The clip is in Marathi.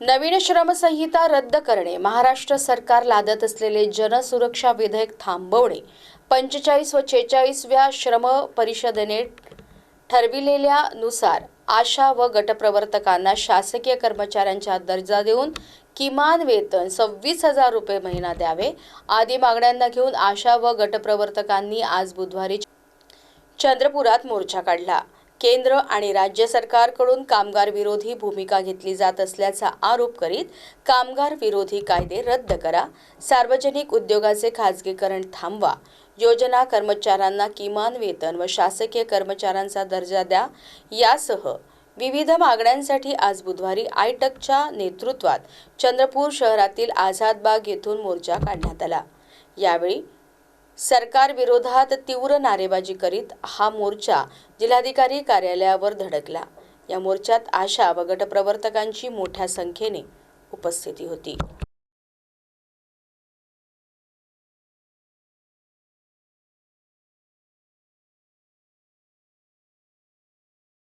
नवीन श्रमसंहिता रद्द करणे महाराष्ट्र सरकार लादत असलेले जनसुरक्षा विधेयक थांबवणे पंचेचाळीस व छेचाळीसव्या श्रम परिषदेने ठरविलेल्यानुसार आशा व गटप्रवर्तकांना शासकीय कर्मचाऱ्यांचा दर्जा देऊन किमान वेतन सव्वीस हजार रुपये महिना द्यावे. आदी मागण्यांना घेऊन आशा व गटप्रवर्तकांनी आज बुधवारी चंद्रपुरात मोर्चा काढला. केंद्र आणि राज्य सरकारकडून कामगार विरोधी भूमिका घेतली जात असल्याचा आरोप करीत कामगार विरोधी कायदे रद्द करा सार्वजनिक उद्योगाचे खाजगीकरण थांबवा योजना कर्मचाऱ्यांना किमान वेतन व शासकीय कर्मचाऱ्यांचा दर्जा द्या यासह विविध मागण्यांसाठी आज बुधवारी आयटकच्या नेतृत्वात चंद्रपूर शहरातील आझाद बाग येथून मोर्चा काढण्यात आला. यावेळी सरकार विरोधात तीव्र नारेबाजी करीत हा मोर्चा जिल्हाधिकारी कार्यालयावर धडकला. या मोर्चात आशा व गटप्रवर्तकांची मोठ्या संख्येने उपस्थिती होती.